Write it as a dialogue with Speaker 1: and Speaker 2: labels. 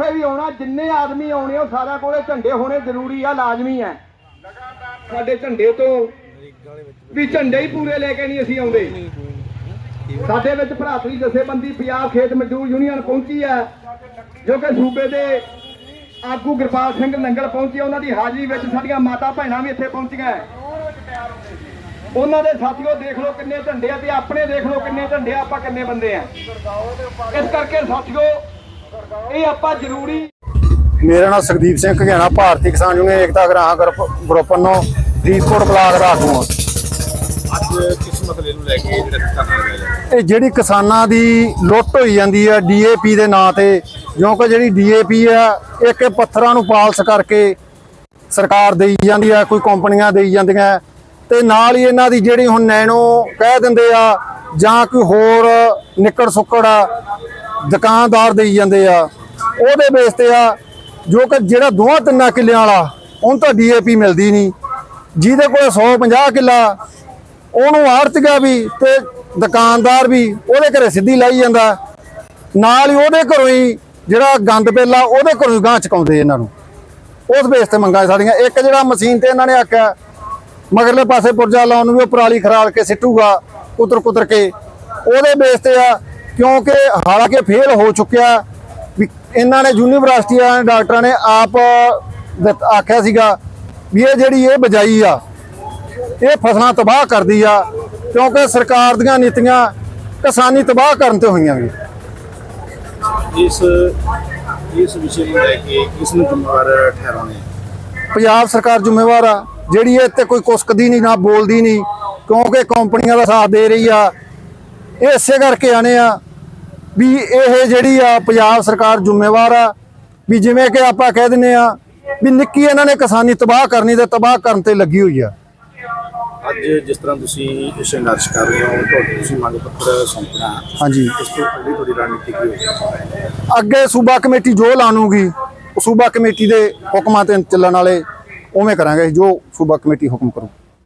Speaker 1: ਜਿੱਥੇ ਵੀ ਆਉਣਾ, ਜਿੰਨੇ ਆਦਮੀ ਆਉਣੇ, ਉਹ ਸਾਰਿਆਂ ਕੋਲੇ ਝੰਡੇ ਹੋਣੇ ਜ਼ਰੂਰੀ ਆ, ਲਾਜ਼ਮੀ ਆ ਸਾਡੇ ਝੰਡੇ ਤੋਂ ਵੀ ਝੰਡੇ ਹੀ ਪੂਰੇ ਲੈ ਕੇ ਨਹੀਂ ਅਸੀਂ ਆਉਂਦੇ। ਸਾਡੇ ਵਿੱਚ ਭਰਾਤਰੀ ਜਥੇਬੰਦੀ ਪੰਜਾਬ ਖੇਤ ਮਜ਼ਦੂਰ ਯੂਨੀਅਨ ਪਹੁੰਚੀ ਹੈ ਜੋ ਕਿ ਸੂਬੇ ਦੇ ਆਗੂ ਗੁਰਪਾਲ ਸਿੰਘ ਨੰਗਲ ਪਹੁੰਚੇ ਉਹਨਾਂ ਦੀ ਹਾਜ਼ਰੀ ਵਿੱਚ ਸਾਡੀਆਂ ਮਾਤਾ ਭੈਣਾਂ ਵੀ ਇੱਥੇ ਪਹੁੰਚੀਆਂ ਉਹਨਾਂ ਦੇ ਸਾਥੀਓ, ਦੇਖ ਲਓ ਕਿੰਨੇ ਝੰਡੇ ਆ ਤੇ ਆਪਣੇ ਦੇਖ ਲਓ ਕਿੰਨੇ ਝੰਡੇ ਆ, ਆਪਾਂ ਕਿੰਨੇ ਬੰਦੇ ਆ। ਇਸ ਕਰਕੇ ਸਾਥੀਓ ਇਹ ਆਪਾਂ ਜ਼ਰੂਰੀ
Speaker 2: ਮੇਰਾ ਨਾਮ ਸੁਖਦੀਪ ਸਿੰਘ ਘਗਿਆਣਾ ਭਾਰਤੀ ਕਿਸਾਨ ਯੂਨੀਅਨ ਏਕਤਾ ਗ੍ਰਾਹਕ ਗਰੁੱਪ ਗਰੁੱਪ ਵੱਲੋਂ ਫਰੀਦਕੋਟ ਬਲਾਕ ਦਾ ਆਗੂ ਹਾਂ
Speaker 3: ਅੱਜ ਕਿਸ ਮਸਲੇ ਨੂੰ ਲੈ ਕੇ ਜਿਹੜਾ ਧਰਨਾ ਲਗਾਇਆ ਜਾ ਰਿਹਾ
Speaker 2: ਇਹ ਜਿਹੜੀ ਕਿਸਾਨਾਂ ਦੀ ਲੁੱਟ ਹੋਈ ਜਾਂਦੀ ਹੈ ਡੀਏਪੀ ਦੇ ਨਾਂ ਤੇ ਕਿਉਂਕਿ ਜਿਹੜੀ ਡੀਏਪੀ ਆ ਇੱਕ ਪੱਥਰਾਂ ਨੂੰ ਪਾਲਸ ਕਰਕੇ ਸਰਕਾਰ ਦੇਈ ਜਾਂਦੀ ਆ ਕੋਈ ਕੰਪਨੀਆਂ ਦੇਈ ਜਾਂਦੀਆਂ। ਤੇ ਨਾਲ ਹੀ ਇਹਨਾਂ ਦੀ ਜਿਹੜੀ ਹੁਣ ਨੈਣੋ ਕਹਿ ਦਿੰਦੇ ਆ ਜਾਂ ਕੋਈ ਹੋਰ ਨਿੱਕੜ ਸੁੱਕੜ ਆ ਦੁਕਾਨਦਾਰ ਦੇਈ ਜਾਂਦੇ ਆ। ਉਹਦੇ ਬੇਸ ਤੇ ਆ, ਜੋ ਕਿ ਜਿਹੜਾ ਦੋਹਾਂ ਤਿੰਨਾਂ ਕਿੱਲਿਆਂ ਵਾਲਾ, ਉਹਨੂੰ ਤਾਂ ਡੀਏਪੀ ਮਿਲਦੀ ਨਹੀਂ। ਜਿਹਦੇ ਕੋਲ 150 ਕਿੱਲਾ, ਉਹਨੂੰ ਆੜਤੀਆ ਵੀ ਤੇ ਦੁਕਾਨਦਾਰ ਵੀ ਉਹਦੇ ਘਰੇ ਸਿੱਧੀ ਲਾਈ ਜਾਂਦਾ। ਨਾਲ ਹੀ ਉਹਦੇ ਘਰੋਂ ਹੀ ਜਿਹੜਾ ਗੰਦ ਪੇਲਾ, ਉਹਦੇ ਘਰੋਂ ਹੀ ਗਾਂ ਚਕਾਉਂਦੇ ਇਹਨਾਂ ਨੂੰ। ਉਸ ਬੇਸ ਤੇ ਮੰਗਾਂ ਸਾਡੀਆਂ ਇੱਕ ਜਿਹੜਾ ਮਸ਼ੀਨ ਤੇ ਇਹਨਾਂ ਨੇ ਆਖਿਆ, ਮਗਰਲੇ ਪਾਸੇ ਪੁਰਜਾ ਲਾਉਣ ਨੂੰ ਵੀ ਉਹ ਪਰਾਲੀ ਖਰਾਲ ਕੇ ਸਿੱਟੂਗਾ ਕੁਤਰ ਕੁਤਰ ਕੇ। ਉਹਦੇ ਬੇਸ ਤੇ ਆ ਕਿਉਂਕਿ ਹਾਲਾਂਕਿ ਫੇਲ ਹੋ ਚੁੱਕਿਆ ਵੀ ਇਹਨਾਂ ਨੇ ਯੂਨੀਵਰਸਿਟੀਆਂ ਦੇ ਡਾਕਟਰਾਂ ਨੇ ਆਪ ਆਖਿਆ ਸੀਗਾ ਵੀ ਇਹ ਜਿਹੜੀ ਇਹ ਬਜਾਈ ਆ ਇਹ ਫਸਲਾਂ ਤਬਾਹ ਕਰਦੀ ਆ ਕਿਉਂਕਿ ਸਰਕਾਰ ਦੀਆਂ ਨੀਤੀਆਂ ਕਿਸਾਨੀ ਤਬਾਹ ਕਰਨ ਤੇ ਹੋਈਆਂ ਵੀ।
Speaker 3: ਇਸ ਇਸ ਵਿਸ਼ੇ ਨੂੰ ਲੈ ਕੇ ਕਿਸ ਨੂੰ ਜ਼ਿੰਮੇਵਾਰ ਠਹਿਰਾਉਣੇ?
Speaker 2: ਪੰਜਾਬ ਸਰਕਾਰ ਜ਼ਿੰਮੇਵਾਰ ਆ ਜਿਹੜੀ ਇਹ ਤੇ ਕੋਈ ਕੁਸਕਦੀ ਨਹੀਂ ਨਾ ਬੋਲਦੀ ਨਹੀਂ ਕਿਉਂਕਿ ਕੰਪਨੀਆਂ ਦਾ ਸਾਥ ਦੇ ਰਹੀ ਆ ਇਹ ਇਸੇ ਕਰਕੇ ਆਨੇ ਆ ਵੀ ਇਹ ਜਿਹੜੀ ਆ ਪੰਜਾਬ ਸਰਕਾਰ ਜ਼ਿੰਮੇਵਾਰ ਆ ਵੀ ਜਿਵੇਂ ਕਿ ਆਪਾਂ ਕਹਿ ਦਿੰਨੇ ਆ ਵੀ ਨਿੱਕੀ ਇਹਨਾਂ ਨੇ ਕਿਸਾਨੀ ਤਬਾਹ ਕਰਨੀ ਤੇ ਤਬਾਹ ਕਰਨ ਤੇ ਲੱਗੀ ਹੋਈ ਆ।
Speaker 3: ਅੱਜ ਜਿਸ ਤਰ੍ਹਾਂ ਤੁਸੀਂ ਸੰਘਰਸ਼ ਕਰ ਰਹੇ ਹੋ ਤੁਹਾਡੇ ਤੁਸੀਂ ਮੰਗ ਪੱਤਰ ਸੌਂਪਣਾ
Speaker 2: ਹਾਂਜੀ।
Speaker 3: ਇਸ ਤੋਂ ਅਗਲੀ ਤੁਹਾਡੀ ਰਣਨੀਤੀ ਕੀ ਹੋਵੇਗੀ
Speaker 2: ਅੱਗੇ ਸੂਬਾ ਕਮੇਟੀ ਜੋ ਲਾਣੂਗੀ ਉਹ ਸੂਬਾ ਕਮੇਟੀ ਦੇ ਹੁਕਮਾਂ ਤੇ ਚੱਲਣ ਵਾਲੇ ਉਵੇਂ ਕਰਾਂਗੇ ਜੋ ਸੂਬਾ ਕਮੇਟੀ ਹੁਕਮ ਕਰੂ।